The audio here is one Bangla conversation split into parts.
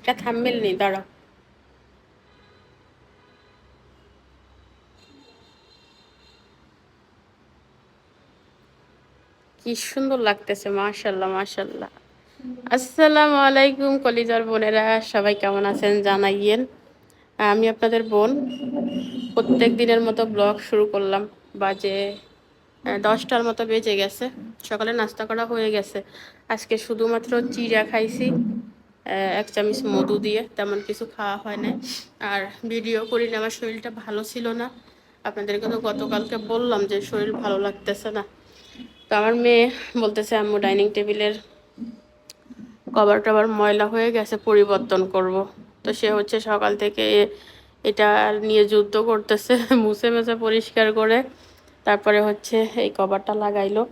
একটা থাম্বেল নেই, দাঁড়াও। কি সুন্দর লাগতেছে মাশাল্লাহ মাশাল্লাহ আসসালামু আলাইকুম কলিজার বোনেরা, সবাই কেমন আছেন জানাইয়েন? আমি আপনাদের বোন। প্রত্যেক দিনের মতো ব্লগ শুরু করলাম, বাজে দশটার মতো বেজে গেছে, সকালে নাস্তা করা হয়ে গেছে। আজকে শুধুমাত্র চিড়া খাইছি এক চামচ মধু দিয়ে তেমন কিছু খাওয়া হয় না আর ভিডিও করি না, আমার শরীরটা ভালো ছিল না। আপনাদেরকে তো গতকালকে বললাম যে শরীর ভালো লাগতেছে না। তো আমার মেয়ে বলতেছে, আম্মু, ডাইনিং টেবিলের কভার টভার ময়লা হয়ে গেছে, পরিবর্তন করব। তো সে হচ্ছে সকাল থেকে এটা নিয়ে যুদ্ধ করতেছে, মুছে মুছে পরিষ্কার করে। তারপরে হচ্ছে এই কভারটা লাগাইলো।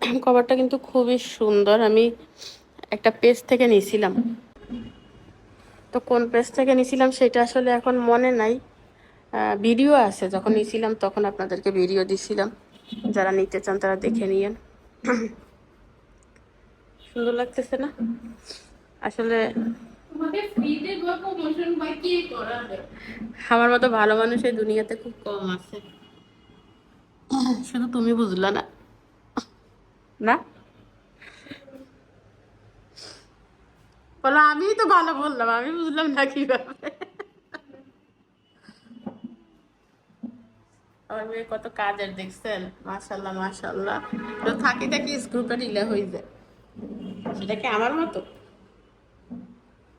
কভারটা কিন্তু খুবই সুন্দর। আমি একটা পেজ থেকে নিয়েছিলাম তো কোন পেজ থেকে নিয়েছিলাম সেটা আসলে এখন মনে নাই। ভিডিও আছে যখন নিয়েছিলাম তখন আপনাদেরকে ভিডিও দিছিলাম। যারা নিতে চান তারা দেখে নিয়েন। সুন্দর লাগতেছে না? আসলে আমার মতো ভালো মানুষ এই দুনিয়াতে খুব কম আছে। শুধু তুমি বুঝলা না। না? বলো, আমিই তো ভালো বললাম, আমি বুঝলাম না কীভাবে। আমার মেয়ে কত কাজের, দেখছেন? মাশাল্লাহ মাশাল্লাহ তো থাকি থাকি স্ক্রুটা ঢিলা হয়ে যায়। সেটা কি আমার মতো?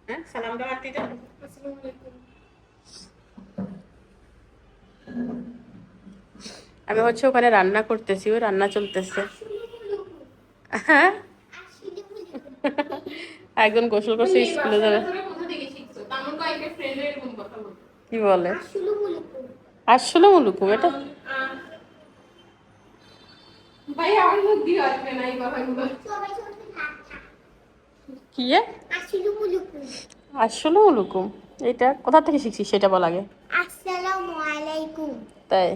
হ্যাঁ আমি হচ্ছে ওখানে রান্না করতেছি, ও রান্না চলতেছে। হ্যাঁ? একজন গোসল করছে স্কুলে যাবে। কি বলে? আসলে মুলুকুম এটা? কি? আসলে মুলুকুম কোথা থেকে শিখছিস সেটা বল আগে। তাই।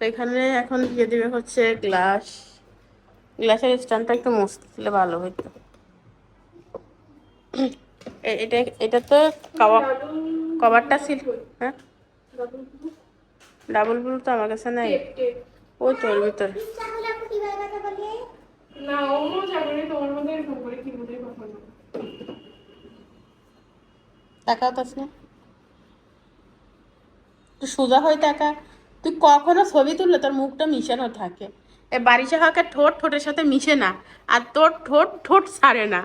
তো এখানে এখন দিয়ে দিবে হচ্ছে গ্লাস গ্লাসের স্ট্যান্ডটা একটু মুছতে দিলে ভালো এ- এটা এটা তো কাবাব কভারটা ছিল হ্যাঁ? ডাবল ব্লু তো আমার কাছে নাই। ওই তোর ভিতরে। না অন্য যাবে তোমার মধ্যে এরকম করে কি বলে কথা তাকাও তাস না তুই সোজা হয়ে তাকা। তুই কখনো ছবি তুললে তোর মুখটা মিশানো থাকে? এ বারিশা হাঁকের ঠোঁট, ঠোঁটের সাথে মিশে না। আর তোর ঠোঁট ঠোঁট ছাড়ে না।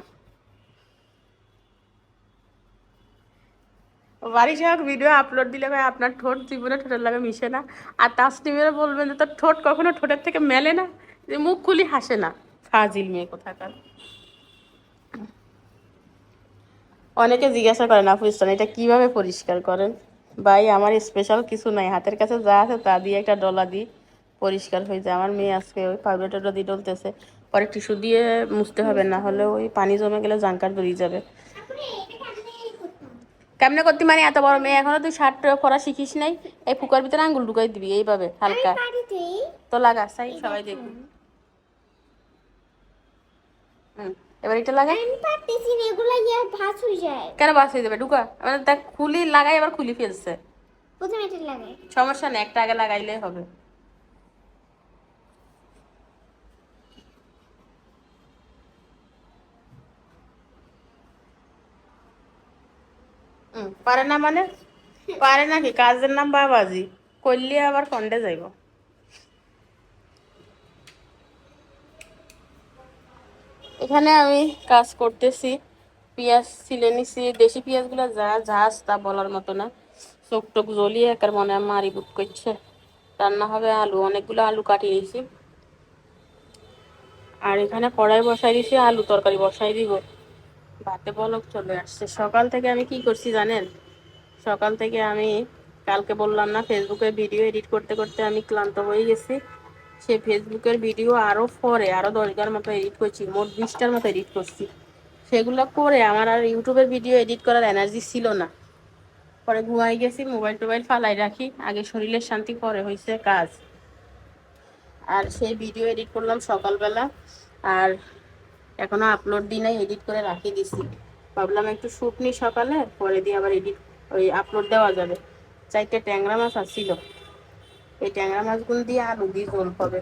বারিশা হাঁক ভিডিও আপলোড দিলে ভাই আপনার ঠোঁট জীবনে ঠোঁটের লাগে মিশে না। আর তাসনিমের বলবেন যে তোর ঠোঁট কখনো ঠোঁটের থেকে মেলে না, যে মুখ খুলি হাসে না। ফাজিল মেয়ে কোথাকার। অনেকে জিজ্ঞাসা করেন আপু ইসলাম এটা কীভাবে পরিষ্কার করেন? ভাই, আমার স্পেশাল কিছু নাই। হাতের কাছে যা আছে তা দিয়ে একটা ডলা দিই। পরিষ্কার হয়ে যায়। আমার মেয়ে আজকে ওই পাউডার টাউডার দিয়ে ডলতেছে পরে টিস্যু দিয়ে মুছতে হবে না হলে ওই পানি জমে গেলে জাঙ্কার বেরিয়ে যাবে। কেমনে করতে মানে এত বড় মেয়ে? এখনও তুই শার্ট পরা শিখিস নাই? এই ফুকার ভিতরে আঙ্গুল ঢুকাই দিবি এইভাবে হালকা। তো লাগা সাই সবাই হুম এবার এটা লাগাই আমি পারতেছি না এগুলো ইয়ে ভাঁজ হয়ে যায় কেন বাস হয়ে যাবে? ঢুকা। এবার দেখ খুলি লাগাই এবার খুলি ফেলছে। প্রথমে এটা লাগে সমস্যা নেই একটা আগে লাগাইলেই হবে। পারে না মানে? পারে নাকি? কাজের নাম বাবাজি। করলে আবার কন্ডে যাইব? এখানে আমি কাজ করতেছি। পেঁয়াজ ছিলে নিছি। দেশি পেঁয়াজগুলো যা ঝাঁস তা বলার মতো না। চোখ টোক জ্বলিয়ে একার মনে মারি বুট করছে। রান্না হবে আলু। অনেকগুলো আলু কাটিয়ে নিয়েছি আর এখানে কড়াই বসাই দিছি। আলু তরকারি বসাই দিব। ভাতে বলক চলে আসছে। সকাল থেকে আমি কি করছি জানেন? সকাল থেকে আমি কালকে বললাম না, ফেসবুকে ভিডিও এডিট করতে করতে আমি ক্লান্ত হয়ে গেছি। সে ফেসবুকের ভিডিও আরও পরে আরও দশটার মতো এডিট করছি, মোট বিশটার মতো এডিট করছি। সেগুলো করে আমার আর ইউটিউবের ভিডিও এডিট করার এনার্জি ছিল না। পরে ঘুমাই গেছি, মোবাইল টোবাইল ফালাই রাখি, আগে শরীরের শান্তি, পরে হয়েছে কাজ। আর সেই ভিডিও এডিট করলাম সকালবেলা। আর এখনও আপলোড দিই নাই এডিট করে রাখি দিছি। ভাবলাম একটু শ্যুট নিই সকালে, পরে দিয়ে আবার এডিট ওই আপলোড দেওয়া যাবে। চারটে ট্যাংরা মাছ আসছিল। এই ট্যাংরা মাছগুলো দিয়ে আলু দিয়ে ঝোল হবে।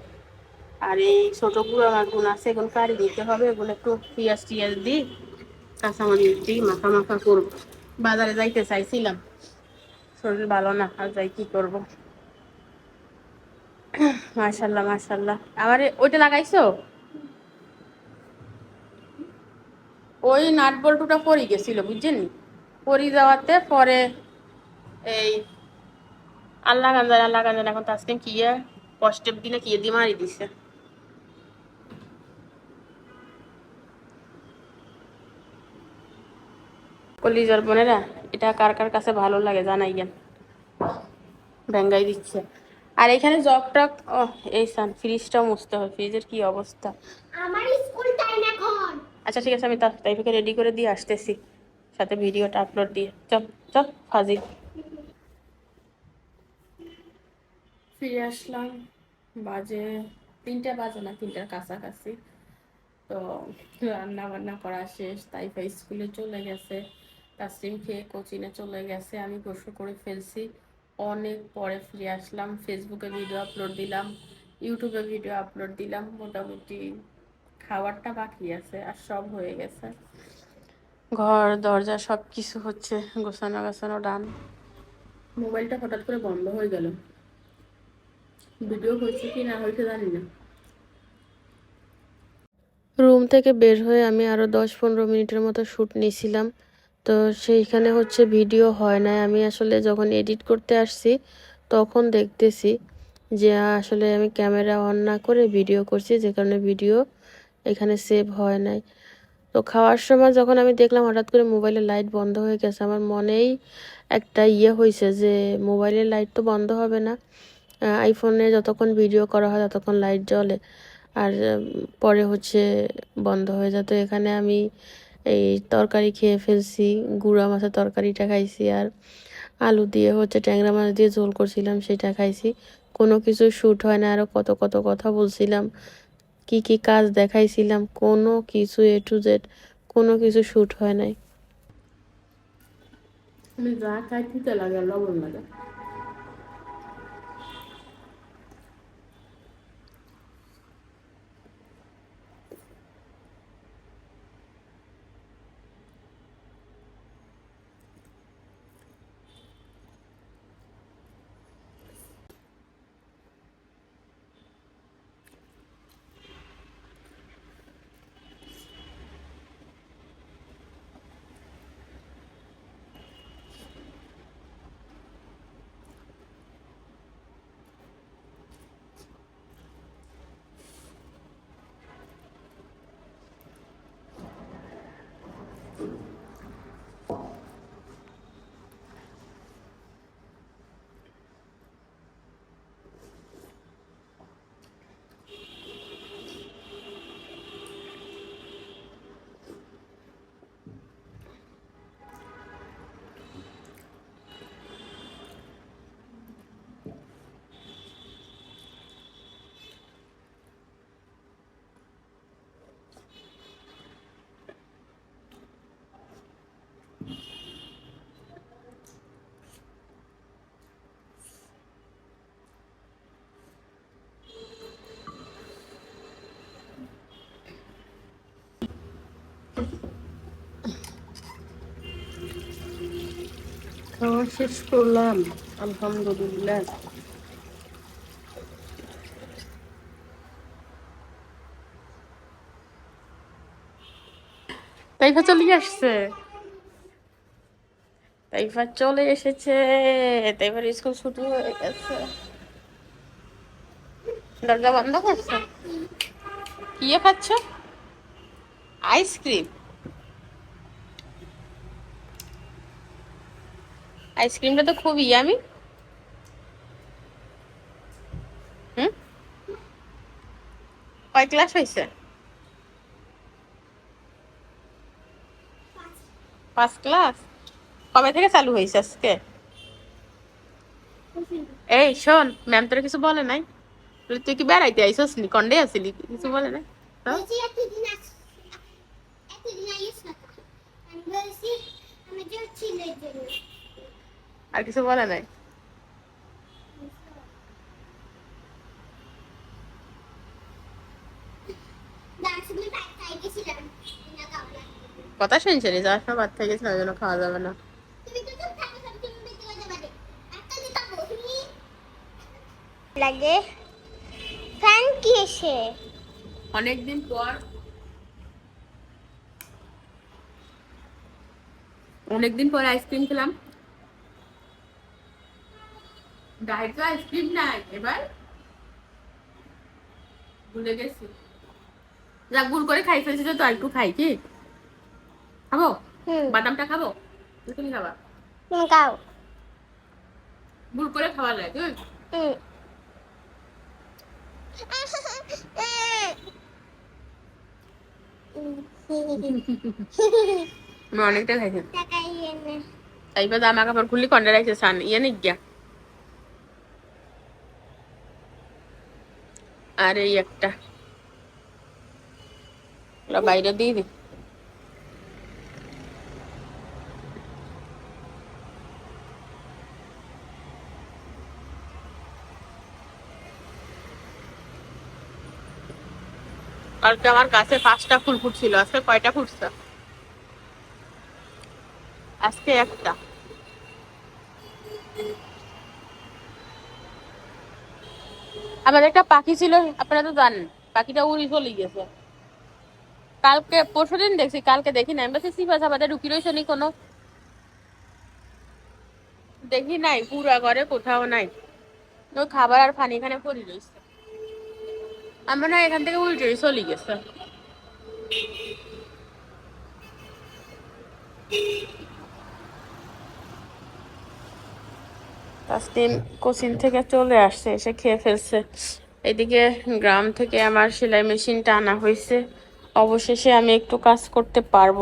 আর এই ছোটো গুঁড়া মাছগুলো আছে, এগুলো কারি দিতে হবে, এগুলো একটু পেঁয়াজ টিয়াজ দিই, কাঁচামরিচ দিই, মাখা মাখা করব। বাজারে যাইতে চাইছিলাম। শরীর ভালো না, আর যাই কি করব। মাশাল্লাহ মাশাল্লাহ। আবার ওইটা লাগাইছো? ওই নাট বল্টুটা পরি গেছিল, বুঝছেন? পরি যাওয়াতে পরে এই আল্লাহ গাঞ্জান আল্লাহ গাঞ্জান এখন তাসলিম কি কষ্টের দিনে কি দিয়ে মারি দিছে? কলিজার বোনেরা, এটা কার কার কাছে ভালো লাগে জানাই জানাইয়েন। ভেঙ্গাই দিচ্ছে। আর এখানে জগ টক ও এই সান ফ্রিজটাও মুছতে হবে ফ্রিজের কি অবস্থা? আমার স্কুল টাইম আচ্ছা ঠিক আছে, আমি তাইফকে রেডি করে দিয়ে আসতেছি। সাথে ভিডিওটা আপলোড দিয়ে। চল চল ফাজিল ফিরে আসলাম। বাজে তিনটে বাজে না, তিনটার কাছাকাছি। তো রান্না বান্না করা শেষ, তাইফা স্কুলে চলে গেছে তাসলিম খেয়ে কোচিনে চলে গেছে, আমি গোসল করে ফেলছি। অনেক পরে ফিরে আসলাম ফেসবুকে ভিডিও আপলোড দিলাম ইউটিউবে ভিডিও আপলোড দিলাম, মোটামুটি খাবারটা বাকি আছে আর সব হয়ে গেছে। ঘর দরজা সব কিছু হচ্ছে গোছানো গাছানো ডান। মোবাইলটা হঠাৎ করে বন্ধ হয়ে গেল। ভিডিও হয়েছে কি না হয়েছে জানি না। রুম থেকে বের হয়ে আমি আরও দশ পনেরো মিনিটের মতো শ্যুট নিয়েছিলাম। তো সেইখানে হচ্ছে ভিডিও হয় না আমি আসলে যখন এডিট করতে আসছি তখন দেখতেছি যে আসলে আমি ক্যামেরা অন না করে ভিডিও করছি যে কারণে ভিডিও এখানে সেভ হয় নাই। তো খাওয়ার সময় যখন আমি দেখলাম হঠাৎ করে মোবাইলের লাইট বন্ধ হয়ে গেছে, আমার মনেই একটা ইয়ে হয়েছে যে মোবাইলের লাইট তো বন্ধ হবে না। আইফোনে যতক্ষণ ভিডিও করা হয় ততক্ষণ লাইট জ্বলে। আর পরে হচ্ছে বন্ধ হয়ে যায়। তো এখানে আমি এই তরকারি খেয়ে ফেলছি, গুঁড়া মাছের তরকারিটা খাইছি আর আলু দিয়ে হচ্ছে ট্যাংরা মাছ দিয়ে ঝোল করছিলাম, সেটা খাইছি। কোনো কিছু শ্যুট হয় না আরও কত কত কথা বলছিলাম। কি কি কাজ দেখাইছিলাম, কোনো কিছু এ টু জেড কোনো কিছু শ্যুট হয় নাই। আমি যা লাগে, লবণ লাগে। খাওয়া শেষ করলাম আলহামদুলিল্লাহ। তাইফা চলে আসছে? তাইফা চলে এসেছে। তাইফার স্কুল ছুটি হয়ে গেছে। দরজা বন্ধ করছ? কি খাচ্ছ? আইসক্রিম আইসক্রিমটা তো খুব ইয়ামি হুম? কয় ক্লাস হয়েছে? পাঁচ ক্লাস? কবে থেকে চালু হয়েছে আজকে? এই, শোন, ম্যাম তোর কিছু বলে নাই। তুই কি বেড়াইতে আইসস নি কন্ডে আসিলি কিছু বলে নাই? আর কিছু বলে নাই? কথা শুনছে নি? যার সময় বাদ থেকে গেছিল ওই জন্য খাওয়া যাবে না। লাগে। ফ্যান কি এসে অনেকদিন পর অনেকদিন পর আইসক্রিম খেলাম। ডায়েট আইসক্রিম নাই এবার ভুলে গেছি। যাক ভুল করে খাই ফেলছি তো একটু খাই কি? খাব? বাদামটা খাব? তুমি খাবা? তুমি খাও। ভুল করে খাওয়া যায় তুই হুম। আমি অনেকটা খাইছি টাকাই এনে এইবার জামা কাপড় খুললি কন্ডা রাখছে সান ইয়ে নিক গিয়া আর এই একটা ওগুলো বাইরে দিয়ে দি কালকে আমার কাছে পাঁচটা ফুল ফুটছিল আজকে কয়টা ফুটছে আজকে একটা। আমাদের একটা পাখি ছিল আপনারা তো জানেন পাখিটা উড়ি চলে গেছে। কালকে পরশু দিন দেখছি কালকে দেখি নাই। আমি সিপা সাপাতে ঢুকি রয়েছে নি কোনো? দেখি নাই পুরা ঘরে কোথাও নাই। ওই খাবার আর পানি এখানে পড়ে রয়েছে। আমার না এখান থেকে উল্টে চলে গেছে। তাসলিম কোচিন থেকে চলে আসছে, এসে খেয়ে ফেলছে। এদিকে গ্রাম থেকে আমার সেলাই মেশিনটা আনা হয়েছে। অবশেষে আমি একটু কাজ করতে পারব,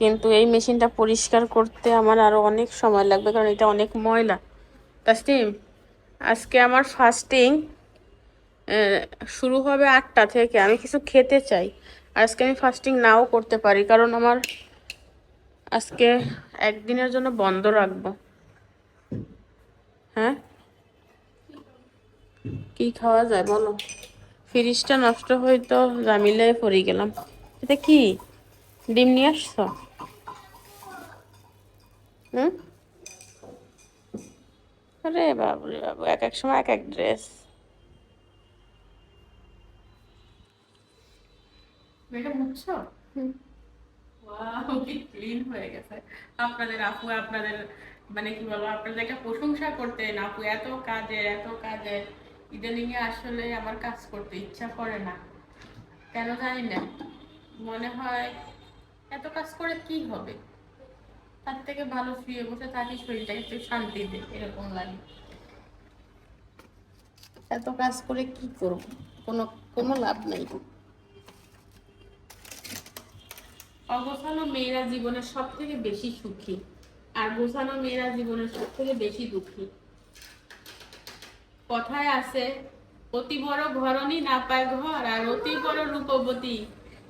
কিন্তু এই মেশিনটা পরিষ্কার করতে আমার আরও অনেক সময় লাগবে, কারণ এটা অনেক ময়লা। তাসলিম আজকে আমার ফাস্টিং শুরু হবে আটটা থেকে, আমি কিছু খেতে চাই। আজকে আমি ফাস্টিং নাও করতে পারি, কারণ আমার আজকে একদিনের জন্য বন্ধ রাখব। হ্যাঁ? কি খাওয়া যায় বলো? ফ্রিজটা নষ্ট হয়তো জামিলে পড়ে গেলাম। এটা কি? ডিম নিয়ে আসছো? হুম? আরে বাবু রে বাবু এক এক সময় এক এক ড্রেস। মেয়েটা মুছছো ওয়াও কি ক্লিন হয়ে গেছে। আপনাদের আপু আপনাদের মানে কি বলব, আপনাদের একটা প্রশংসা করতেন আপু, এত কাজের এত কাজের ইদানিং এ আসলে আমার কাজ করতে ইচ্ছা করে না। কেন জানি না। মনে হয় এত কাজ করে কি হবে? তার থেকে ভালো শুয়ে বসে থাকি, শরীরটাকে একটু শান্তি দে এরকম লাগে। এত কাজ করে কি করব? কোনো কোনো লাভ নাই। অগোছানো মেয়েরা জীবনে সব থেকে বেশি সুখী। আর গোছানো মেয়েরা জীবনের সব থেকে বেশি দুঃখী। কথায় আছে অতি বড় ঘরনি না পায় ঘর আর অতি বড় রূপবতী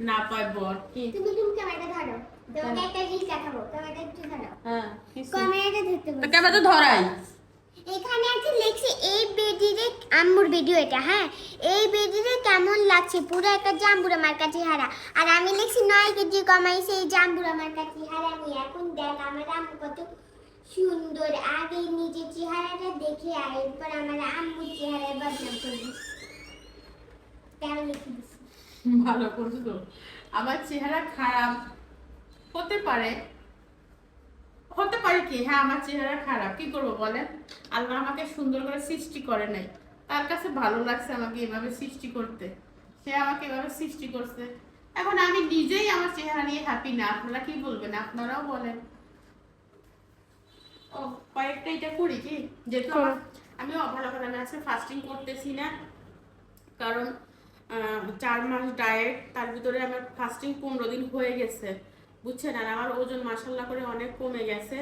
না পায় বর। কি? তুমি তুমি ক্যামেরাটা ধরো। তোমাকে একটা জিনিস দেখাবো ক্যামেরাটা একটু ধরো। হ্যাঁ। ক্যামেরাটা ধরতে। ক্যামেরা তো ধরাই। এখানে আছে, লেখছে এই বেডিরে আম্মুর ভিডিও এটা হ্যাঁ? এই বেডিরে কেমন লাগছে? পুরো একটা জাম্বুর আমার কাছে হারা। আর আমি লিখছি নয় কেজি কমাইছে এই জাম্বুর আমার কাছে হারা। আমি এখন দেখ আমার আম্মু কত সুন্দর। আগে নিজের চেহারাটা দেখে আর এরপর আমার আম্মুর চেহারায় বদনাম করে দিস কেমন লিখে ভালো করছ। তো আমার চেহারা খারাপ হতে পারে হতে পারে কি? হ্যাঁ আমার চেহারা খারাপ। কি করব বলেন? আল্লাহ আমাকে সুন্দর করে সৃষ্টি করে নাই। তার কাছে ভালো লাগছে আমাকে এভাবে সৃষ্টি করতে। সে আমাকে এভাবে সৃষ্টি করছে। এখন আমি নিজেই আমার চেহারা নিয়ে হ্যাপি না। আপনারা কি বলবেন? আপনারাও বলেন। ও কয়েকটা এটা করি কি? যেহেতু আমি ভালো কথা আমি আজকে ফাস্টিং করতেছি না। কারণ চার মাস ডায়েট তার ভিতরে আমার ফাস্টিং পনেরো দিন হয়ে গেছে। বুঝছেন? আর আমার ওজন মাসাল্লাহ করে অনেক কমে গেছে।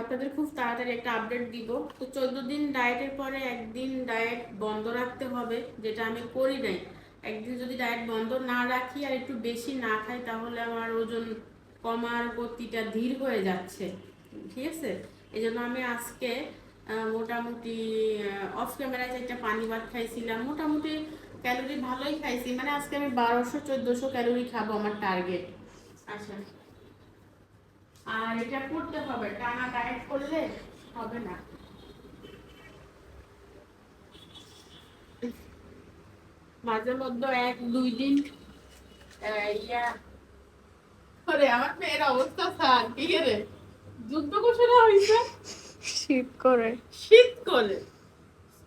আপনাদের খুব তাড়াতাড়ি একটা আপডেট দিব। তো চোদ্দ দিন ডায়েটের পরে একদিন ডায়েট বন্ধ রাখতে হবে, যেটা আমি করি নাই। একদিন যদি ডায়েট বন্ধ না রাখি আর একটু বেশি না খাই, তাহলে আমার ওজন কমার গতিটা ধীর হয়ে যাচ্ছে। ঠিক আছে? এই জন্য আমি আজকে মোটামুটি অফ ক্যামেরায় একটা পানি ভাত খাইছিলাম, মোটামুটি ক্যালোরি ভালোই খাইছি। মানে আজকে আমি বারোশো, চোদ্দোশো ক্যালোরি খাব আমার টার্গেট আচ্ছা। আর এটা করতে হবে টানা ডায়েট করলে হবে না। মাঝে মধ্যে এক দুই দিন ইয়া। ওরে আমার মেয়ের অবস্থা স্যার কি রে? যুদ্ধ ঘোষণা হয়েছে শীত করে। শীত করে।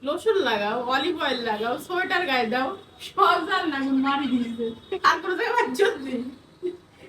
লোশন লাগাও অলিভ অয়েল লাগাও সোয়েটার গায়ে দাও সব না মারি দিয়েছে। আর কোনো জায়গায় বাচ্চা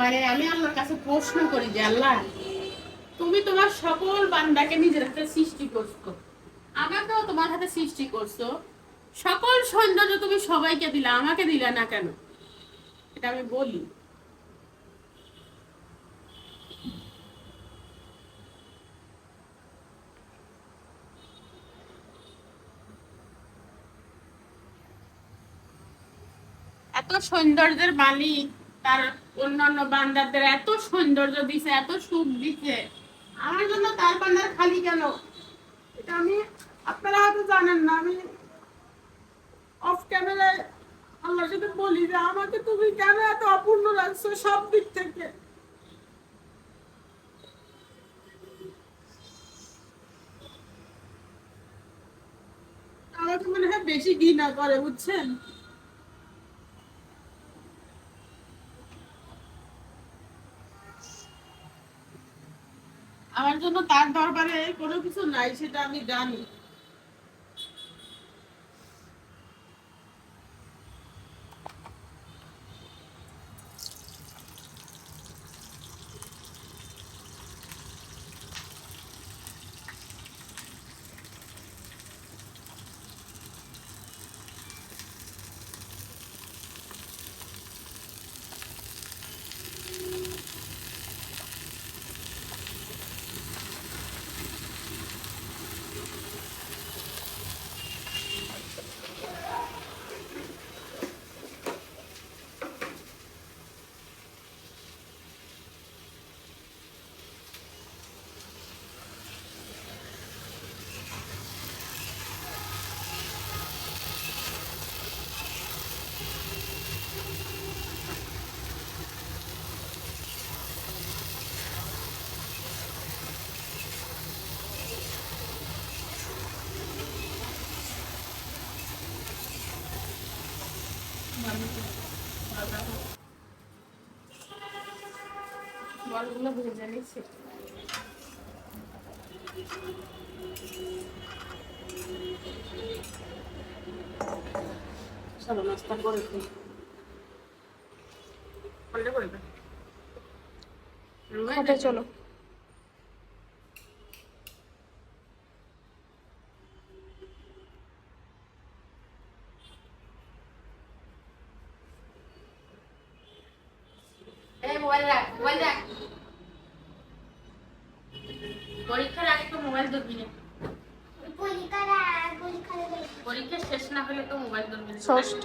মানে আমি আল্লাহর কাছে প্রশ্ন করি যে, আল্লাহ, তুমি তোমার সকল বান্দাকে নিজের হাতে সৃষ্টি করছ, আমাকেও তোমার হাতে সৃষ্টি করছ, সকল সৌন্দর্য তুমি সবাইকে দিলা, আমাকে দিলা না কেন? এটা আমি বলি। এত সৌন্দর্যের মালিক তার অন্যান্য বান্দারদের এত সৌন্দর্য দিছে, এত সুখ দিছে। আমার জন্য তার বান্দার খালি কেন? এটা আমি, আপনারা হয়তো জানেন না, আমি অফ ক্যামেরায় আল্লাহর সাথে বলি যে আমাকে তুমি কেন এত অপূর্ণ রাখছো সব দিক থেকে? আমাকে মনে হয় বেশি ঘৃণা করে, বুঝছেন? আমার জন্য তার দরবারে কোনো কিছু নাই সেটা আমি জানি। বলগুলো ভেজে নিচ্ছি। চলো নাস্তা করে দিই চলো। এই মোবাইল রাখ মোবাইল রাখ। পরীক্ষার আগে তো মোবাইল ধরবি না পরীক্ষার আর পরীক্ষার আগে পরীক্ষা। শেষ না হলে তো মোবাইল ধরবি না। ষষ্ঠ।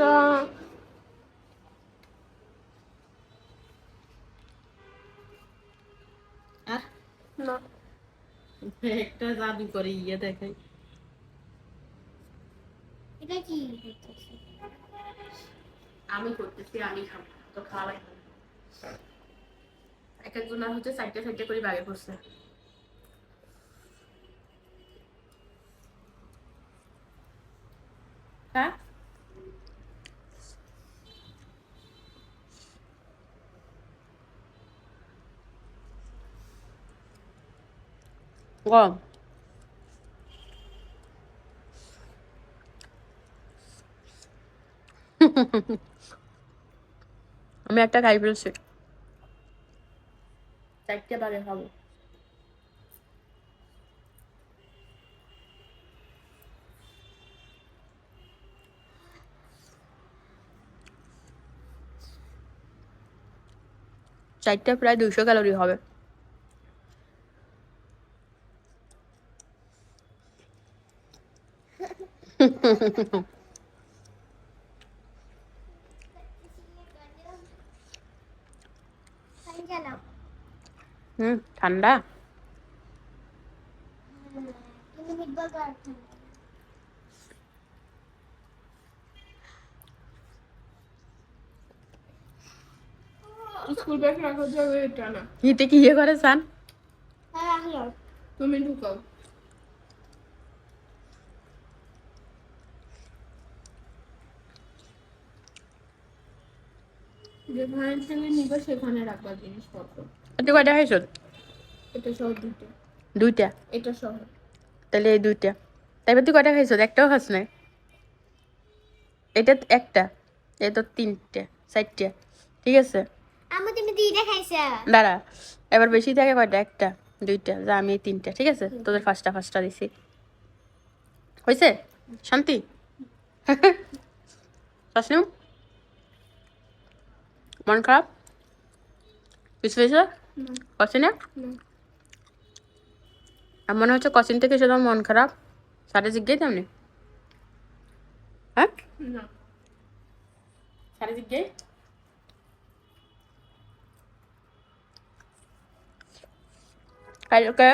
আর? না। একটা জাদু করে ইয়ে দেখাই। এটা কি আমি করতেছি আমি খাব তো খাওয়া লাগবে। এক হচ্ছে সাইডটা সাইডটা করে বাগে পড়ছে। হ্যাঁ? গম আমি একটা খাই ফেলছি। চারটে বারে খাব। চারটা প্রায় দুইশো ক্যালোরি হবে। হুম ঠান্ডা কিন্তু মিটবল করার স্কুল ব্যাগ রাখার যাবে এটা না হিতে কি ইয়ে করে সান? হ্যাঁ তুমি ঢুকাও। যেখানে থেকে নিবে সেখানে রাখবা জিনিসপত্র। তুই কয়টা খাইছ এটা সহ দুটো দুইটা? এটা সহ। তাহলে এই দুইটা। তাইবার তুই কয়টা খাইছ? একটাও খাস নাই? এটা একটা এটা তো তিনটে চারটে। ঠিক আছে? আমার তুমি দুইটা খাইছো? দাঁড়া এবার বেশি থাকে কয়টা? একটা দুইটা যা আমি তিনটা ঠিক আছে? তোদের ফার্স্টটা ফার্স্টটা দিছি। হয়েছে শান্তি? মন খারাপ? কিছু হয়েছে? আর মনে হচ্ছে কচিন থেকে এসে মন খারাপ? সারে জিজ্ঞেস তেমনি হ্যাঁ? সারে জিজ্ঞেস? কালকে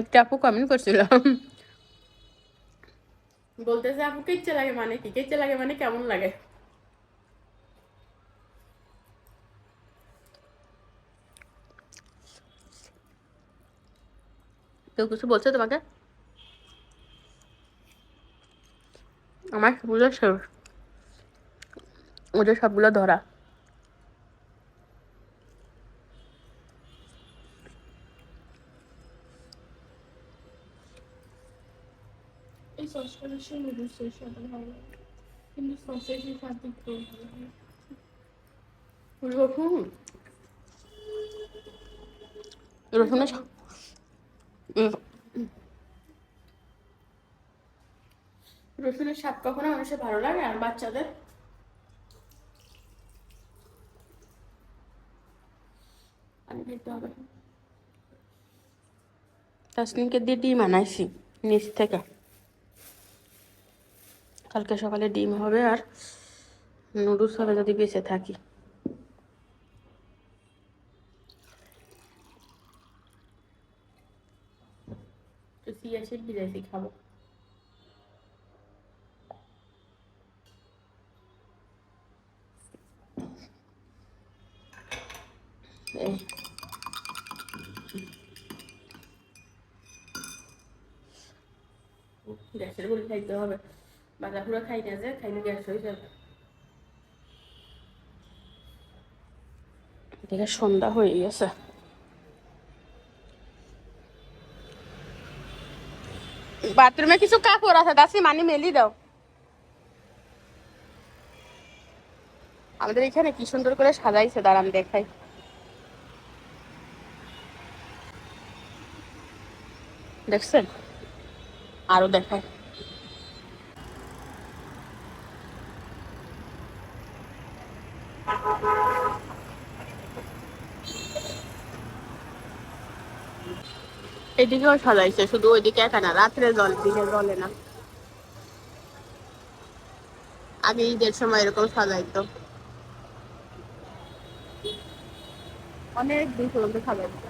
একটা আপু কমেন্ট করছিল। বলতেছে আপু কেচ্ছে লাগে মানে কি? কেচ্ছে লাগে মানে কেমন লাগে? কেউ কিছু বলছে তোমাকে? আমার সবগুলো ওদের সবগুলো ধরা এই বেশি নুডলসের সাথে ভালো লাগে কিন্তু সসেজের সাথে একটু ভালো লাগে রসুন রসুনের রসুনের স্বাদ কখনো মানুষের ভালো লাগে আর বাচ্চাদের? তাসনিমকে দিয়ে ডিম আনাইছি নিচ থেকে। কালকে সকালে ডিম হবে আর নুডলস হবে যদি বেঁচে থাকি। সিয়াশির বিরিয়ানি খাব। এই। গ্যাসের গুলি খাইতে হবে। বাজার পুরো খাই না যে খাইলে গ্যাস হয়ে যাবে। সন্ধ্যা হয়ে গেছে। বাথরুমে কিছু কাপড় আছে, দাসি, মানি মেলি দাও। আমাদের এখানে কি সুন্দর করে সাজাইছে, দাঁড়ান দেখাই। দেখছেন? আরও দেখাই। এদিকেও সাজাইছে, শুধু ওইদিকে একা না, রাত্রে জল দিকে জলে না। আগে ঈদের সময় এরকম সাজাইতো। অনেক দিন পর্যন্ত সাজাইতো।